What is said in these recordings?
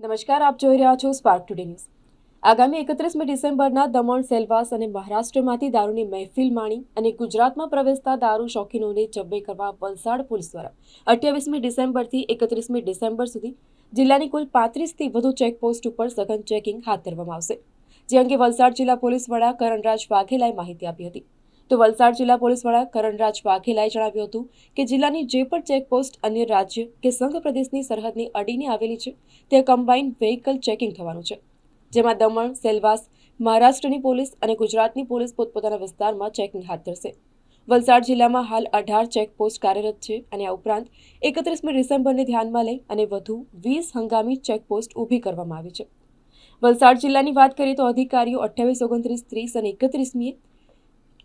નમસ્કાર, આપ જોઈ રહ્યા છો સ્પાર્ક ટુડે ન્યૂઝ આગામી એકત્રીસમી ડિસેમ્બરના દમણ, સેલવાસ અને મહારાષ્ટ્રમાંથી દારૂની મહેફિલ માણી અને ગુજરાતમાં પ્રવેશતા દારૂ શોખીનોને જબ્બે કરવા વલસાડ પોલીસ દ્વારા. અઠ્યાવીસમી ડિસેમ્બરથી એકત્રીસમી ડિસેમ્બર સુધી જિલ્લાની કુલ પાંત્રીસથી વધુ ચેકપોસ્ટ ઉપર સઘન ચેકિંગ હાથ ધરવામાં આવશે. જે અંગે વલસાડ જિલ્લા પોલીસ વડા કરણરાજ વાઘેલાએ માહિતી આપી હતી. તો વલસાડ જિલ્લા પોલીસ વડા કરણરાજ વાઘેલાએ જણાવ્યું હતું કે જિલ્લાની જે પણ ચેકપોસ્ટ અન્ય રાજ્ય કે સંઘ પ્રદેશની સરહદની અડીને આવેલી છે તે કમ્બાઇન્ડ વેહિકલ ચેકિંગ થવાનું છે. જેમાં દમણ, સેલવાસ, મહારાષ્ટ્રની પોલીસ અને ગુજરાતની પોલીસ પોતપોતાના વિસ્તારમાં ચેકિંગ હાથ ધરશે. વલસાડ જિલ્લામાં હાલ અઢાર ચેકપોસ્ટ કાર્યરત છે અને આ ઉપરાંત એકત્રીસમી ડિસેમ્બરને ધ્યાનમાં લઈ અને વધુ વીસ હંગામી ચેકપોસ્ટ ઊભી કરવામાં આવી છે. વલસાડ જિલ્લાની વાત કરીએ તો અધિકારીઓ અઠ્યાવીસ, ઓગણત્રીસ, ત્રીસ અને એકત્રીસમીએ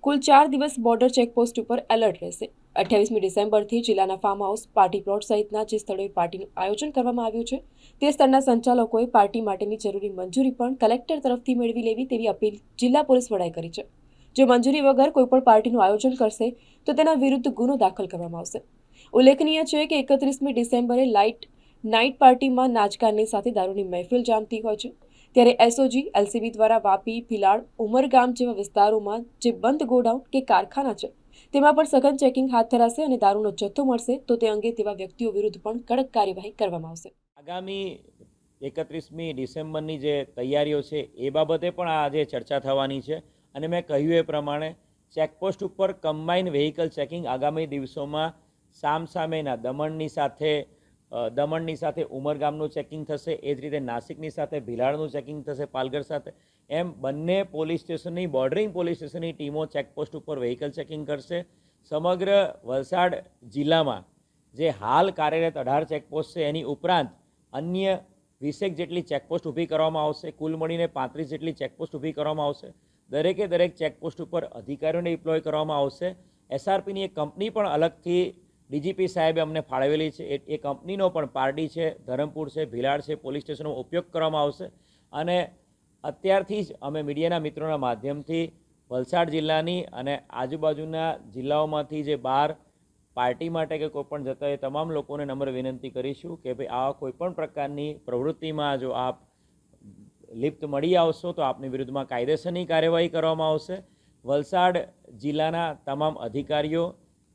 કુલ ચાર દિવસ બોર્ડર ચેકપોસ્ટ ઉપર એલર્ટ રહેશે. અઠ્યાવીસમી ડિસેમ્બરથી જિલ્લાના ફાર્મ હાઉસ પાર્ટી પ્લોટ સહિતના જે સ્થળોએ પાર્ટીનું આયોજન કરવામાં આવ્યું છે, તે સ્થળના સંચાલકોએ પાર્ટી માટેની જરૂરી મંજૂરી પણ કલેક્ટર તરફથી મેળવી લેવી તેવી અપીલ જિલ્લા પોલીસ વડાએ કરી છે. જો મંજૂરી વગર કોઈપણ પાર્ટીનું આયોજન કરશે, તો તેના વિરુદ્ધ ગુનો દાખલ કરવામાં આવશે. ઉલ્લેખનીય છે કે એકત્રીસમી ડિસેમ્બરે લાઇટ નાઇટ પાર્ટીમાં નાચગાનની સાથે દારૂની મહેફિલ જામતી હોય છે. ત્યારે એસઓજી, એલસીબી દ્વારા વાપી, ભિલાડ ઉમરગામ જેવા વિસ્તારોમાં જે બંધ ગોડાઉન કે કારખાના છે, તેમાં પણ સઘન ચેકિંગ હાથ ધરાશે અને દારૂનો જથ્થો મળશે, તો તે અંગે તેવા વ્યક્તિઓ વિરુદ્ધ પણ કડક કાર્યવાહી કરવામાં આવશે. આગામી એકત્રીસમી ડિસેમ્બરની જે તૈયારીઓ છે, એ બાબતે પણ આજે ચર્ચા થવાની છે અને મેં કહ્યું એ પ્રમાણે ચેકપોસ્ટ ઉપર કમ્બાઇન વેહિકલ ચેકિંગ આગામી દિવસોમાં સામસામેના દમણની સાથે દમણની સાથે ઉમરગામનું ચેકિંગ થશે, એ જ રીતે નાસિકની સાથે ભિલાડનું ચેકિંગ થશે પાલઘર સાથે. એમ બંને પોલીસ સ્ટેશનની, બોર્ડરિંગ પોલીસ સ્ટેશનની ટીમો ચેકપોસ્ટ ઉપર વ્હીકલ ચેકિંગ કરશે. સમગ્ર વલસાડ જિલ્લામાં જે હાલ કાર્યરત અઢાર ચેકપોસ્ટ છે, એની ઉપરાંત અન્ય વીસેક જેટલી ચેકપોસ્ટ ઊભી કરવામાં આવશે, કુલ મળીને પાંત્રીસ જેટલી ચેકપોસ્ટ ઊભી કરવામાં આવશે. દરેકે દરેક ચેકપોસ્ટ ઉપર અધિકારીઓને ડિપ્લોય કરવામાં આવશે. એસઆરપીની એક કંપની પણ અલગથી ડીજીપી સાહેબે અમને ફાળવેલી છે. એ કંપનીનો પણ પાર્ટી છે, ધરમપુર છે, ભીલાડ છે, પોલીસ સ્ટેશનનો ઉપયોગ કરવામાં આવશે. અને અત્યારથી જ અમે મીડિયાના મિત્રોના માધ્યમથી વલસાડ જિલ્લાની અને આજુબાજુના જિલ્લાઓમાંથી જે બહાર પાર્ટી માટે કે કોઈ પણ જતા એ તમામ લોકોને નમ્ર વિનંતી કરીશું કે ભાઈ આવા કોઈપણ પ્રકારની પ્રવૃત્તિમાં જો આપ લિપ્ત મળી આવશો તો આપની વિરુદ્ધમાં કાયદેસરની કાર્યવાહી કરવામાં આવશે. વલસાડ જિલ્લાના તમામ અધિકારીઓ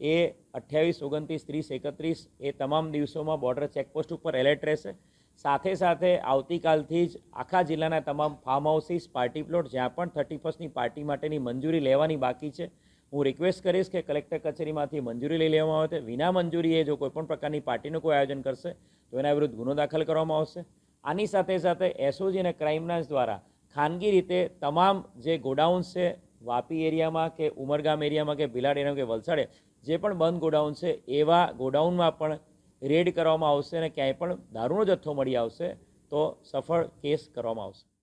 એ અઠ્યાવીસ, ઓગણત્રીસ, ત્રીસ, એકત્રીસ એ તમામ દિવસોમાં બોર્ડર ચેકપોસ્ટ ઉપર એલર્ટ રહેશે. સાથે સાથે આવતીકાલથી જ આખા જિલ્લાના તમામ ફાર્મ હાઉસીસ પાર્ટી પ્લોટ જ્યાં પણ થર્ટી ફર્સ્ટની પાર્ટી માટેની મંજૂરી લેવાની બાકી છે, હું રિક્વેસ્ટ કરીશ કે કલેક્ટર કચેરીમાંથી મંજૂરી લઈ લેવામાં આવે. છે વિના મંજૂરીએ જો કોઈપણ પ્રકારની પાર્ટીનું કોઈ આયોજન કરશે, તો એના વિરુદ્ધ ગુનો દાખલ કરવામાં આવશે. આની સાથે સાથે એસઓજી અને ક્રાઇમ દ્વારા ખાનગી રીતે તમામ જે ગોડાઉન્સ છે, વાપી એરિયામાં કે ઉમરગામ એરિયામાં કે ભિલાડ એરિયામાં કે વલસાડે જે પણ બંધ ગોડાઉન છે, એવા ગોડાઉનમાં પણ રેડ કરવામાં આવશે અને ક્યાંય પણ દારૂનો જથ્થો મળી આવશે, તો સફળ કેસ કરવામાં આવશે.